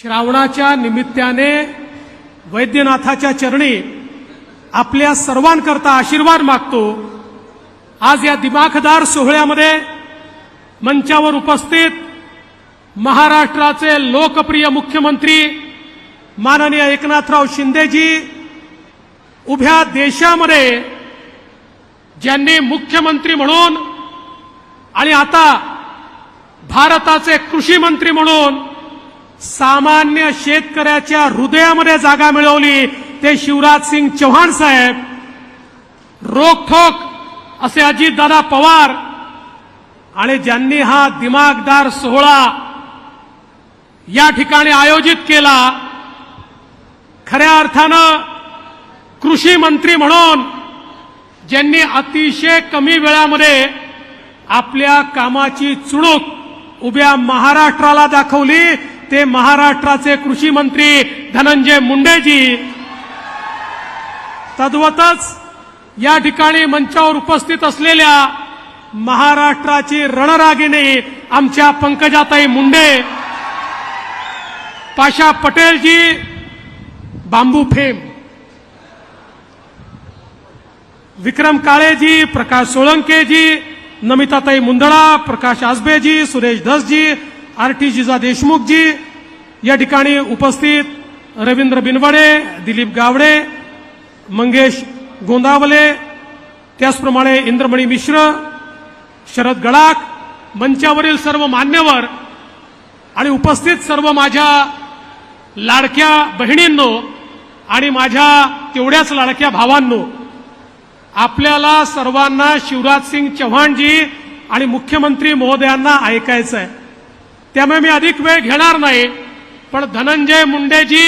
श्रावणाच्या निमित्ताने वैद्यनाथाच्या चरणी आपल्या सर्वांकरता आशीर्वाद मागतो. आज या दिमाखदार सोहळ्यामध्ये मंचावर उपस्थित महाराष्ट्राचे लोकप्रिय मुख्यमंत्री माननीय एकनाथराव शिंदेजी उभ्या देशामध्ये ज्यांनी मुख्यमंत्री म्हणून आणि आता भारताचे कृषी मंत्री म्हणून सामान्य शेतकऱ्याच्या हृदयामध्ये जागा मिळवली. ते शिवराज सिंग चौहान साहेब रोखोक असे अजितदादा पवार आणि ज्यांनी हा दिमागदार सोहळा या ठिकाणी आयोजित केला खऱ्या अर्थानं कृषी मंत्री म्हणून ज्यांनी अतिशय कमी वेळामध्ये आपल्या कामाची चुणूक उभ्या महाराष्ट्राला दाखवली ते महाराष्ट्राचे कृषी मंत्री धनंजय मुंडेजी. तद्वतच या ठिकाणी मंचावर उपस्थित असलेल्या महाराष्ट्राची रणरागिणी आमच्या पंकजाताई मुंडे पाशा पटेलजी बांबू फेम विक्रम काळेजी प्रकाश सोळंकेजी नमिताताई मुंदडा प्रकाश आसबेजी सुरेश धसजी आर टी जिजा देशमुखजी या ठिकाणी उपस्थित रवींद्र बिनवडे दिलीप गावडे मंगेश गोंदावले त्याचप्रमाणे इंद्रमणी मिश्र शरद गडाख मंचावरील सर्व मान्यवर आणि उपस्थित सर्व माझ्या लाडक्या बहिणींनो आणि माझ्या तेवढ्याच लाडक्या भावांनो आपल्याला सर्वांना शिवराज सिंग चव्हाणजी आणि मुख्यमंत्री महोदयांना ऐकायचं आहे त्यामुळे मी अधिक वेळ घेणार नाही. पण धनंजय मुंडेजी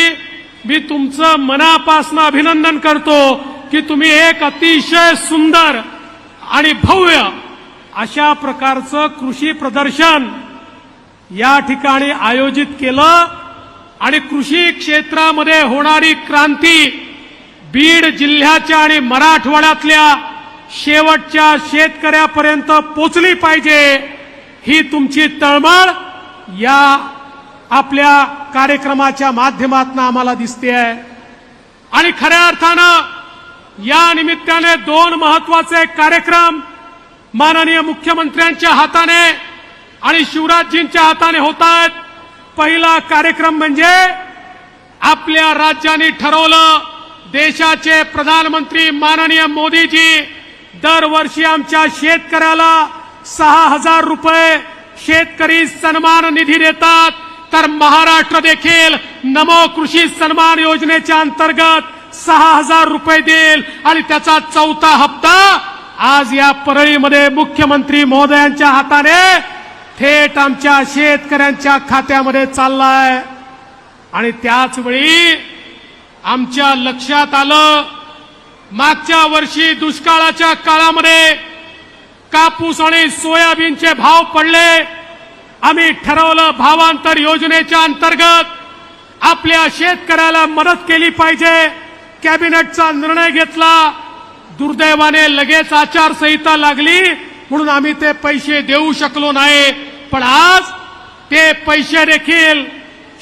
मी तुमचं मनापासून अभिनंदन करतो की तुम्ही एक अतिशय सुंदर आणि भव्य अशा प्रकारचं कृषी प्रदर्शन या ठिकाणी आयोजित केलं आणि कृषी क्षेत्रामध्ये होणारी क्रांती बीड जिल्ह्याच्या आणि मराठवाड्यातल्या शेवटच्या शेतकऱ्यापर्यंत पोचली पाहिजे ही तुमची तळमळ. या आपल्या कार्यक्रमाच्या माध्यमातून आम्हाला दिसते आहे. आणि खऱ्या अर्थानं या निमित्ताने दोन महत्त्वाचे कार्यक्रम माननीय मुख्यमंत्र्यांच्या हाताने आणि शिवराजजींच्या हाताने होत आहेत. पहिला कार्यक्रम म्हणजे आपल्या राज्याने ठरवलं देशाचे प्रधानमंत्री माननीय मोदीजी दरवर्षी आमच्या शेतकऱ्याला सहा हजार रुपये शेतकरी सन्मान निधी देतात. तर महाराष्ट्र देखील नमो कृषी सन्मान योजनेच्या अंतर्गत सहा हजार रुपये देईल. आणि त्याचा चौथा हप्ता आज या परळीमध्ये मुख्यमंत्री महोदयांच्या हाताने थेट आमच्या शेतकऱ्यांच्या खात्यामध्ये चाललाय. आणि त्याच वेळी आमच्या लक्षात आलं मागच्या वर्षी दुष्काळाच्या काळामध्ये कापूस आणि सोयाबीनचे भाव पडले. आम्ही ठरवलं भावांतर योजनेच्या अंतर्गत आपल्या शेतकऱ्याला मदत केली पाहिजे. कॅबिनेटचा निर्णय घेतला. दुर्दैवाने लगेच आचारसंहिता लागली. म्हणून आम्ही ते पैसे देऊ शकलो नाही. पण आज ते पैसे देखील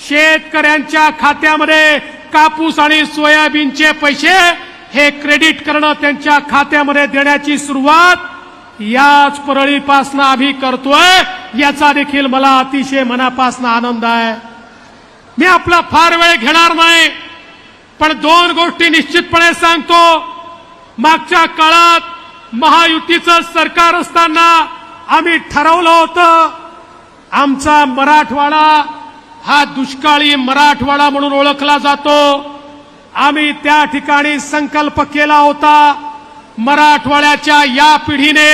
शेतकऱ्यांच्या खात्यामध्ये कापूस आणि सोयाबीनचे पैसे हे क्रेडिट करणं त्यांच्या खात्यामध्ये देण्याची सुरुवात याच परळीपासनं आम्ही करतोय याचा देखील मला अतिशय मनापासून आनंद आहे. मी आपला फार वेळ घेणार नाही पण दोन गोष्टी निश्चितपणे सांगतो. मागच्या काळात महायुतीचं सरकार असताना आम्ही ठरवलं होतं आमचा मराठवाडा हा दुष्काळी मराठवाडा म्हणून ओळखला जातो. आम्ही त्या ठिकाणी संकल्प केला होता मराठवाड्याच्या या पिढीने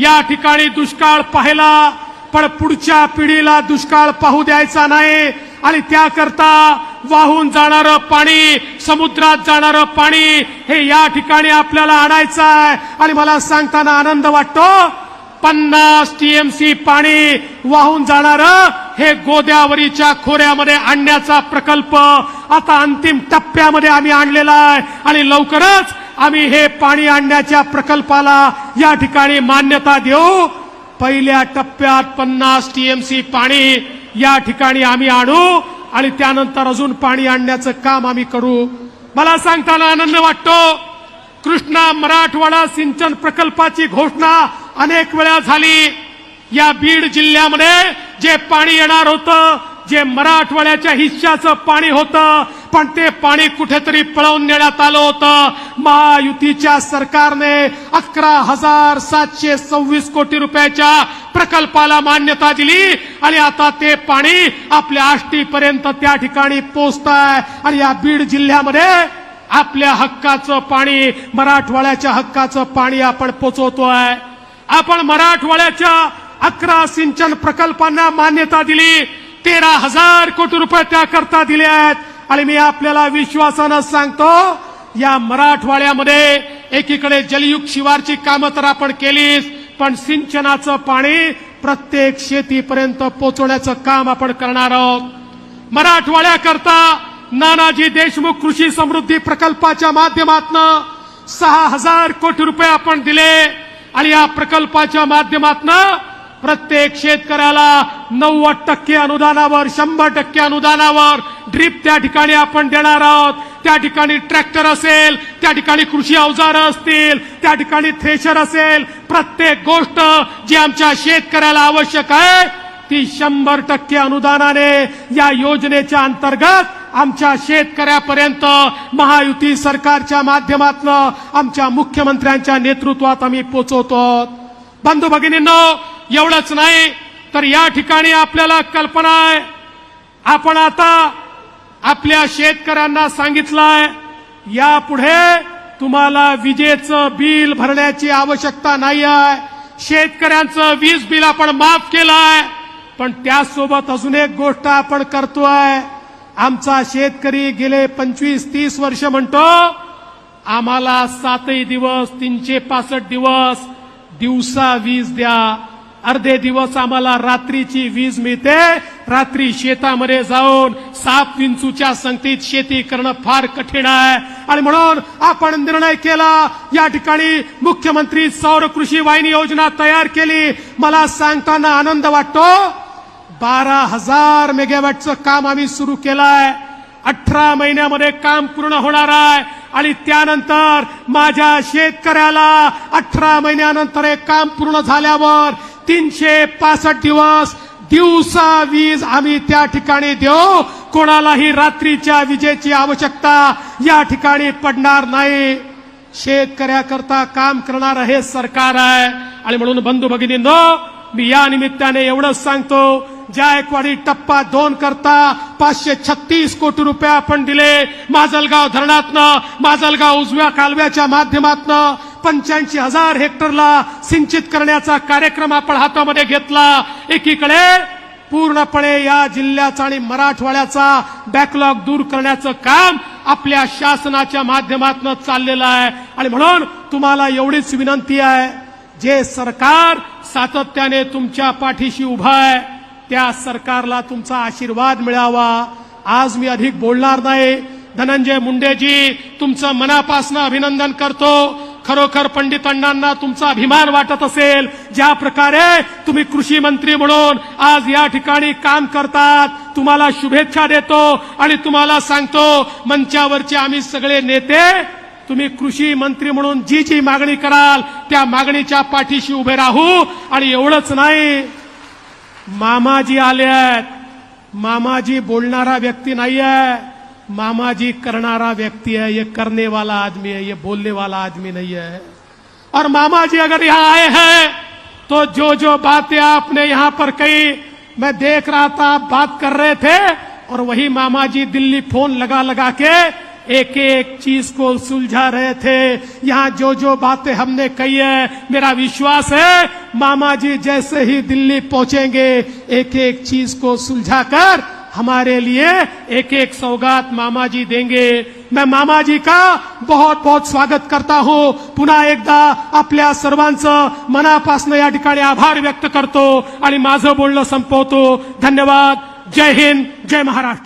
या ठिकाणी दुष्काळ पाहिला पण पुढच्या पिढीला दुष्काळ पाहू द्यायचा नाही. आणि त्याकरता वाहून जाणारं पाणी समुद्रात जाणारं पाणी हे या ठिकाणी आपल्याला आणायचं आहे. आणि मला सांगताना आनंद वाटतो पन्नास टीएमसी पाणी वाहून जाणारं हे गोद्यावरीच्या खोऱ्यामध्ये आणण्याचा प्रकल्प आता अंतिम टप्प्यामध्ये आम्ही आणलेला आहे. आणि लवकरच आम्ही हे पाणी आणण्याच्या प्रकल्पाला या ठिकाणी मान्यता देऊ. पहिल्या टप्प्यात पन्नास टीएमसी पाणी या ठिकाणी आम्ही आणू आणि त्यानंतर अजून पाणी आणण्याचं काम आम्ही करू. मला सांगताना आनंद वाटतो. कृष्णा मराठवाडा सिंचन प्रकल्पाची घोषणा अनेक वेळा झाली. या बीड जिल्ह्यामध्ये जे पाणी येणार होतं जे मराठवाड्याच्या हिश्श्याचं पाणी होतं पण ते पाणी कुठेतरी पळवून नेण्यात आलं होतं. महायुतीच्या सरकारने अकरा हजार सातशे सव्वीस कोटी रुपयाच्या प्रकल्पाला मान्यता दिली आणि आता ते पाणी आपल्या आष्टीपर्यंत त्या ठिकाणी पोचत आहे आणि या बीड जिल्ह्यामध्ये आपल्या हक्काचं पाणी मराठवाड्याच्या हक्काचं पाणी आपण पोचवतोय. आपण मराठवाड्याच्या अकरा सिंचन प्रकल्पांना मान्यता दिली तेरा हजार कोटी रुपये त्याकरता दिले आहेत. आणि मी आपल्याला विश्वासानं सांगतो या मराठवाड्यामध्ये एकीकडे जलयुग शिवारची कामं तर आपण केलीच पण सिंचनाचं पाणी प्रत्येक शेतीपर्यंत पोहोचवण्याचं काम आपण करणार आहोत. मराठवाड्याकरता नानाजी देशमुख कृषी समृद्धी प्रकल्पाच्या माध्यमातून सहा हजार कोटी रुपये आपण दिले आणि या प्रकल्पाच्या माध्यमातून प्रत्येक शेतकऱ्याला नव्वद टक्के अनुदानावर शंभर टक्के अनुदानावर ड्रीप त्या ठिकाणी आपण देणार आहोत. त्या ठिकाणी ट्रॅक्टर असेल त्या ठिकाणी कृषी अवजारं असतील त्या ठिकाणी थ्रेशर असेल प्रत्येक गोष्ट जी आमच्या शेतकऱ्याला आवश्यक आहे ती शंभर टक्के अनुदानाने या योजनेच्या अंतर्गत आमच्या शेतकऱ्यापर्यंत महायुती सरकारच्या माध्यमातून आमच्या मुख्यमंत्र्यांच्या नेतृत्वात आम्ही पोचवतो बंधू भगिनींनो एवढंच नाही तर या ठिकाणी आपल्याला कल्पना आहे. आपण आता आपल्या शेतकऱ्यांना सांगितलंय यापुढे तुम्हाला विजेचं बिल भरण्याची आवश्यकता नाही आहे. शेतकऱ्यांचं वीज बिल आपण माफ केलंय पण त्यासोबत अजून एक गोष्ट आपण करतोय. आमचा शेतकरी गेले पंचवीस तीस वर्ष म्हणतो आम्हाला सातही दिवस तीनशे पासष्ट दिवस दिवसा वीज द्या अर्धे दिवस आम्हाला रात्रीची वीज मिळते. रात्री शेतामध्ये जाऊन साप विंचूच्या संगतीत शेती करणं फार कठीण आहे. आणि म्हणून आपण निर्णय केला या ठिकाणी मुख्यमंत्री सौर कृषी वाहिनी योजना तयार केली. मला सांगताना आनंद वाटतो बारा हजार मेगावॅटचं काम आम्ही सुरू केलंय. अठरा महिन्यामध्ये काम पूर्ण होणार आहे. आणि त्यानंतर माझ्या शेतकऱ्याला अठरा महिन्यानंतर हे काम पूर्ण झाल्यावर तीनशे पासष्ट दिवस दिवसा वीज आम्ही त्या ठिकाणी देऊ. कोणालाही रात्रीच्या विजेची आवश्यकता या ठिकाणी पडणार नाही. शेतकऱ्याकरता काम करणार हे सरकार आहे. आणि म्हणून बंधू भगिनींनो मी या निमित्ताने एवढंच सांगतो जायकवाडी टप्पा दोन करता पाचशे छत्तीस कोटी रुपये आपण दिले. माजलगाव धरणातनं माजलगाव उजव्या कालव्याच्या माध्यमातनं पंच्याऐंशी हजार हेक्टरला सिंचित करण्याचा कार्यक्रम आपण हातामध्ये घेतला. एकीकडे पूर्णपणे या जिल्ह्याचा आणि मराठवाड्याचा बॅकलॉग दूर करण्याचं काम आपल्या शासनाच्या माध्यमातून चाललेलं आहे. आणि म्हणून तुम्हाला एवढीच विनंती आहे जे सरकार सातत्याने तुमच्या पाठीशी उभं आहे त्या सरकारला तुमचा आशीर्वाद मिळावा. आज मी अधिक बोलणार नाही. धनंजय मुंडेजी तुमचं मनापासून अभिनंदन करतो. खरोखर पंडित अण्णांना तुमचा अभिमान वाटत असेल. ज्या प्रकारे तुम्ही कृषी मंत्री म्हणून आज या ठिकाणी काम करतात तुम्हाला शुभेच्छा देतो आणि तुम्हाला सांगतो मंचावरचे आम्ही सगळे नेते तुम्ही कृषी मंत्री म्हणून जी जी मागणी कराल त्या मागणीच्या पाठीशी उभे राहू. आणि एवढंच नाही मामाजी आले आहेत मामाजी बोलणारा व्यक्ती नाही आहे मामाजी करणारा व्यक्ति है, ये करने वाला आदमी है, ये बोलने वाला आदमी नहीं है। और मामा जी अगर यहाँ आए हैं तो जो जो बातें आपने यहाँ पर कही, मैं देख रहा था, आप बात कर रहे थे, और वही मामा जी दिल्ली फ़ोन लगा लगा के एक एक चीज़ को सुलझा रहे थे। यहाँ जो जो बातें हमने कही है, मेरा विश्वास है, मामा जी जैसे ही दिल्ली पहुँचेंगे एक एक चीज़ को सुलझाकर हमारे लिए एक एक सौगात मामा जी देंगे। मैं मामा जी का बहुत बहुत स्वागत करता हूं। पुन्हा एकदा आपल्या सर्वांचं मनापासून या ठिकाणी आभार व्यक्त करतो आणि माझं बोलणं संपवतो. धन्यवाद. जय हिंद. जय महाराष्ट्र.